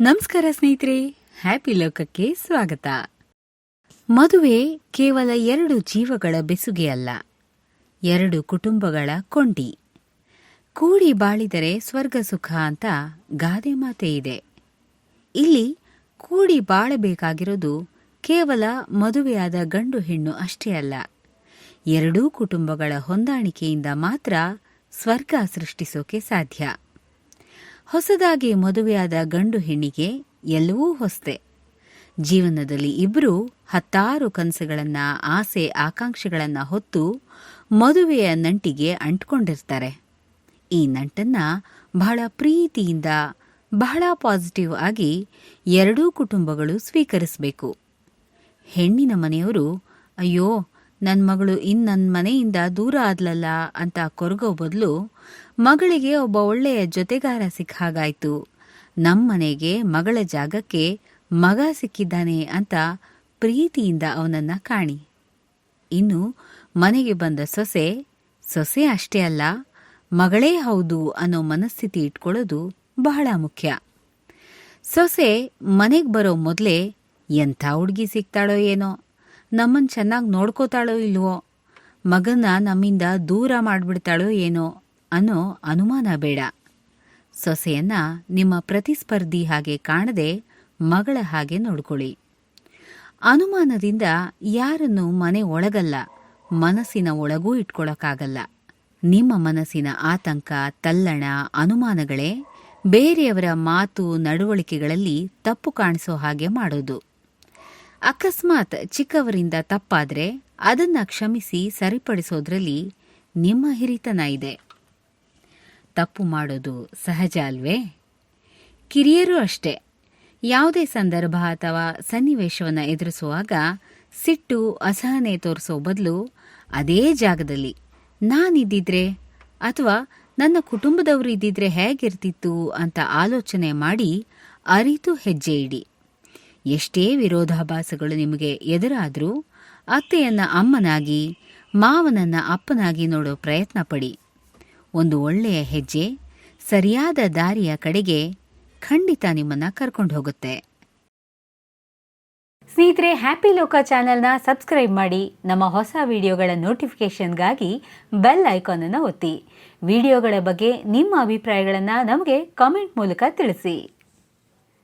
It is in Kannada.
ನಮಸ್ಕಾರ ಸ್ನೇಹಿತರೆ. ಹ್ಯಾಪಿ ಲೋಕಕ್ಕೆ ಸ್ವಾಗತ. ಮದುವೆ ಕೇವಲ ಎರಡು ಜೀವಗಳ ಬೆಸುಗೆ ಅಲ್ಲ, ಎರಡು ಕುಟುಂಬಗಳ ಕೊಂಡಿ. ಕೂಡಿ ಬಾಳಿದರೆ ಸ್ವರ್ಗ ಸುಖ ಅಂತ ಗಾದೆ ಮಾತೆ ಇದೆ. ಇಲ್ಲಿ ಕೂಡಿ ಬಾಳಬೇಕಾಗಿರೋದು ಕೇವಲ ಮದುವೆಯಾದ ಗಂಡು ಹೆಣ್ಣು ಅಷ್ಟೇ ಅಲ್ಲ, ಎರಡೂ ಕುಟುಂಬಗಳ ಹೊಂದಾಣಿಕೆಯಿಂದ ಮಾತ್ರ ಸ್ವರ್ಗ ಸೃಷ್ಟಿಸೋಕೆ ಸಾಧ್ಯ. ಹೊಸದಾಗಿ ಮದುವೆಯಾದ ಗಂಡು ಹೆಣ್ಣಿಗೆ ಎಲ್ಲವೂ ಹೊಸದೆ ಜೀವನದಲ್ಲಿ ಇಬ್ಬರು ಹತ್ತಾರು ಕನಸುಗಳನ್ನ, ಆಸೆ, ಆಕಾಂಕ್ಷೆಗಳನ್ನ ಹೊತ್ತು ಮದುವೆಯ ನಂಟಿಗೆ ಅಂಟ್ಕೊಂಡಿರ್ತಾರೆ. ಈ ನಂಟನ್ನ ಬಹಳ ಪ್ರೀತಿಯಿಂದ, ಬಹಳ ಪಾಸಿಟಿವ್ ಆಗಿ ಎರಡೂ ಕುಟುಂಬಗಳು ಸ್ವೀಕರಿಸಬೇಕು. ಹೆಣ್ಣಿನ ಮನೆಯವರು, ಅಯ್ಯೋ ನನ್ನ ಮಗಳು ಇನ್ ನನ್ನ ಮನೆಯಿಂದ ದೂರ ಆದ್ಲಲ್ಲ ಅಂತ ಕೊರಗೋ ಬದಲು ಮಗಳಿಗೆ ಒಬ್ಬ ಒಳ್ಳೆಯ ಜೊತೆಗಾರ ಸಿಕ್ಕ ಹಾಗಾಯ್ತು. ನಮ್ಮನೆಗೆ ಮಗಳ ಜಾಗಕ್ಕೆ ಮಗ ಸಿಕ್ಕಿದ್ದಾನೆ ಅಂತ ಪ್ರೀತಿಯಿಂದ ಅವನನ್ನ ಕಾಣಿ. ಇನ್ನು ಮನೆಗೆ ಬಂದ ಸೊಸೆ ಸೊಸೆ ಅಷ್ಟೇ ಅಲ್ಲ, ಮಗಳೇ ಹೌದು ಅನ್ನೋ ಮನಸ್ಥಿತಿ ಇಟ್ಕೊಳ್ಳೋದು ಬಹಳ ಮುಖ್ಯ. ಸೊಸೆ ಮನೆಗೆ ಬರೋ ಮೊದಲೇ ಎಂಥ ಹುಡುಗಿ ಸಿಗ್ತಾಳೋ ಏನೋ? ನಮ್ಮನ್ ಚೆನ್ನಾಗಿ ನೋಡ್ಕೋತಾಳೋ ಇಲ್ವೋ? ಮಗನ ನಮ್ಮಿಂದ ದೂರ ಮಾಡಿಬಿಡ್ತಾಳೋ ಏನೋ ಅನ್ನೋ ಅನುಮಾನ ಬೇಡ. ಸೊಸೆಯನ್ನ ನಿಮ್ಮ ಪ್ರತಿಸ್ಪರ್ಧಿ ಹಾಗೆ ಕಾಣದೆ ಮಗಳ ಹಾಗೆ ನೋಡ್ಕೊಳ್ಳಿ. ಅನುಮಾನದಿಂದ ಯಾರನ್ನು ಮನೆ ಒಳಗಲ್ಲ, ಮನಸ್ಸಿನ ಒಳಗೂ ಇಟ್ಕೊಳಕಾಗಲ್ಲ ನಿಮ್ಮ ಮನಸ್ಸಿನ ಆತಂಕ, ತಲ್ಲಣ, ಅನುಮಾನಗಳೇ ಬೇರೆಯವರ ಮಾತು, ನಡವಳಿಕೆಗಳಲ್ಲಿ ತಪ್ಪು ಕಾಣಿಸೋ ಹಾಗೆ ಮಾಡೋದು. ಅಕಸ್ಮಾತ್ ಚಿಕ್ಕವರಿಂದ ತಪ್ಪಾದ್ರೆ ಅದನ್ನ ಕ್ಷಮಿಸಿ ಸರಿಪಡಿಸೋದ್ರಲ್ಲಿ ನಿಮ್ಮ ಹಿರಿತನ ಇದೆ. ತಪ್ಪು ಮಾಡೋದು ಸಹಜ ಅಲ್ವೇ? ಕಿರಿಯರು ಅಷ್ಟೇ. ಯಾವುದೇ ಸಂದರ್ಭ ಅಥವಾ ಸನ್ನಿವೇಶವನ್ನು ಎದುರಿಸುವಾಗ ಸಿಟ್ಟು, ಅಸಹನೆ ತೋರಿಸೋ ಬದಲು ಅದೇ ಜಾಗದಲ್ಲಿ. ನಾನಿದ್ದಿದ್ರೆ ಅಥವಾ ನನ್ನ ಕುಟುಂಬದವರು ಇದ್ದಿದ್ರೆ ಹೇಗಿರ್ತಿತ್ತು ಅಂತ ಆಲೋಚನೆ ಮಾಡಿ ಅರಿತು ಹೆಜ್ಜೆ ಇಡಿ. ಎಷ್ಟೇ ವಿರೋಧಾಭಾಸಗಳು ನಿಮಗೆ ಎದುರಾದರೂ ಅತ್ತೆಯನ್ನ ಅಮ್ಮನಾಗಿ, ಮಾವನನ್ನ ಅಪ್ಪನಾಗಿ ನೋಡೋ ಪ್ರಯತ್ನ ಪಡಿ. ಒಂದು ಒಳ್ಳೆಯ ಹೆಜ್ಜೆ, ಸರಿಯಾದ ದಾರಿಯ ಕಡೆಗೆ ಖಂಡಿತ ನಿಮ್ಮನ್ನ ಕರ್ಕೊಂಡು ಹೋಗುತ್ತೆ. ಸ್ನೇಹಿತರೆ, ಹ್ಯಾಪಿ ಲೋಕ ಚಾನೆಲ್ನ ಸಬ್ಸ್ಕ್ರೈಬ್ ಮಾಡಿ, ನಮ್ಮ ಹೊಸ ವಿಡಿಯೋಗಳ ನೋಟಿಫಿಕೇಷನ್ಗಾಗಿ ಬೆಲ್ ಐಕಾನ್ ಅನ್ನು ಒತ್ತಿ. ವಿಡಿಯೋಗಳ ಬಗ್ಗೆ ನಿಮ್ಮ ಅಭಿಪ್ರಾಯಗಳನ್ನು ನಮಗೆ ಕಾಮೆಂಟ್ ಮೂಲಕ ತಿಳಿಸಿ.